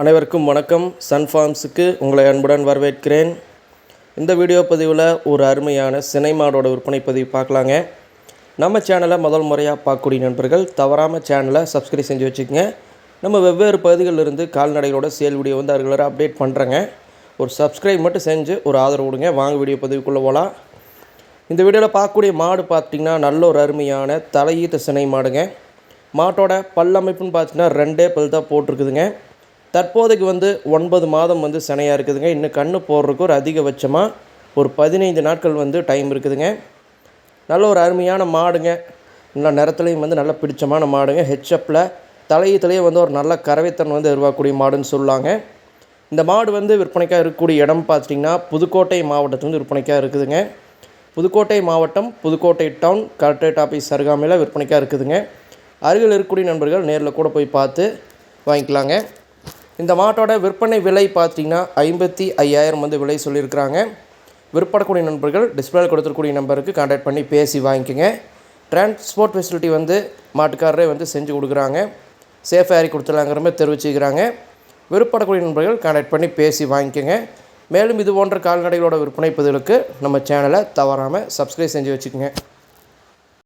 அனைவருக்கும் வணக்கம். சன் ஃபார்ம்ஸுக்கு உங்களை அன்புடன் வரவேற்கிறேன். இந்த வீடியோ பதிவில் ஒரு அருமையான சினை மாடோட விற்பனை பதிவு பார்க்கலாங்க. நம்ம சேனலை முதல் முறையாக பார்க்கக்கூடிய நண்பர்கள் தவறாமல் சேனலை சப்ஸ்கிரைப் செஞ்சு வச்சுக்கோங்க. நம்ம வெவ்வேறு பகுதிகளில் இருந்து கால்நடைகளோட சேல் வீடியோ வந்து ரெகுலராக அப்டேட் பண்ணுறேங்க ஒரு சப்ஸ்கிரைப் மட்டும் செஞ்சு ஒரு ஆதரவு கொடுங்க. வாங்க வீடியோ பதிவுக்குள்ளே போகலாம் இந்த வீடியோவில் பார்க்கக்கூடிய மாடு பார்த்திங்கன்னா நல்ல ஒரு அருமையான தலையீத்த சினை மாடுங்க. மாட்டோட பல்லமைப்புன்னு பார்த்தீங்கன்னா ரெண்டே பல் தான் போட்டிருக்குதுங்க. தற்போதைக்கு வந்து ஒன்பது மாதம் வந்து சினையாக இருக்குதுங்க. இன்னும் கண்ணு போடுறதுக்கு ஒரு அதிகபட்சமாக ஒரு பதினைந்து நாட்கள் வந்து டைம் இருக்குதுங்க. நல்ல ஒரு அருமையான மாடுங்க. நல்ல நிறத்துலையும் வந்து நல்ல பிடிச்சமான மாடுங்க. ஹெச்எப்பில் தலையத்துலேயே வந்து ஒரு நல்ல கறவைத்தன் வந்து உருவாக்கக்கூடிய மாடுன்னு சொல்லாங்க. இந்த மாடு வந்து விற்பனைக்காக இருக்கக்கூடிய இடம் பார்த்துட்டிங்கன்னா புதுக்கோட்டை மாவட்டத்தில் வந்து விற்பனைக்காக இருக்குதுங்க. புதுக்கோட்டை மாவட்டம் புதுக்கோட்டை டவுன் கலெக்டரேட் ஆஃபீஸ் அருகாமையில் விற்பனைக்காக இருக்குதுங்க. அருகில் இருக்கக்கூடிய நண்பர்கள் நேரில் கூட போய் பார்த்து வாங்கிக்கலாங்க. இந்த மாட்டோட விற்பனை விலை பார்த்தீங்கன்னா ஐம்பத்தி ஐயாயிரம் வந்து விலை சொல்லியிருக்கிறாங்க. விற்படக்கூடிய நண்பர்கள் டிஸ்பிளே கொடுத்துருக்கூடிய நம்பருக்கு கான்டாக்ட் பண்ணி பேசி வாங்கிக்கோங்க. டிரான்ஸ்போர்ட் ஃபெசிலிட்டி வந்து மாட்டுக்காரரே வந்து செஞ்சு கொடுக்குறாங்க. சேஃபாக ஏறி கொடுத்துலாங்கிற மாதிரி தெரிவிச்சுக்கிறாங்க. விருப்படக்கூடிய நண்பர்கள் கான்டாக்ட் பண்ணி பேசி வாங்கிக்கோங்க. மேலும் இது போன்ற கால்நடைகளோட விற்பனை பதிவுகளுக்கு நம்ம சேனலை தவறாமல் சப்ஸ்கிரைப் செஞ்சு வச்சுக்கோங்க.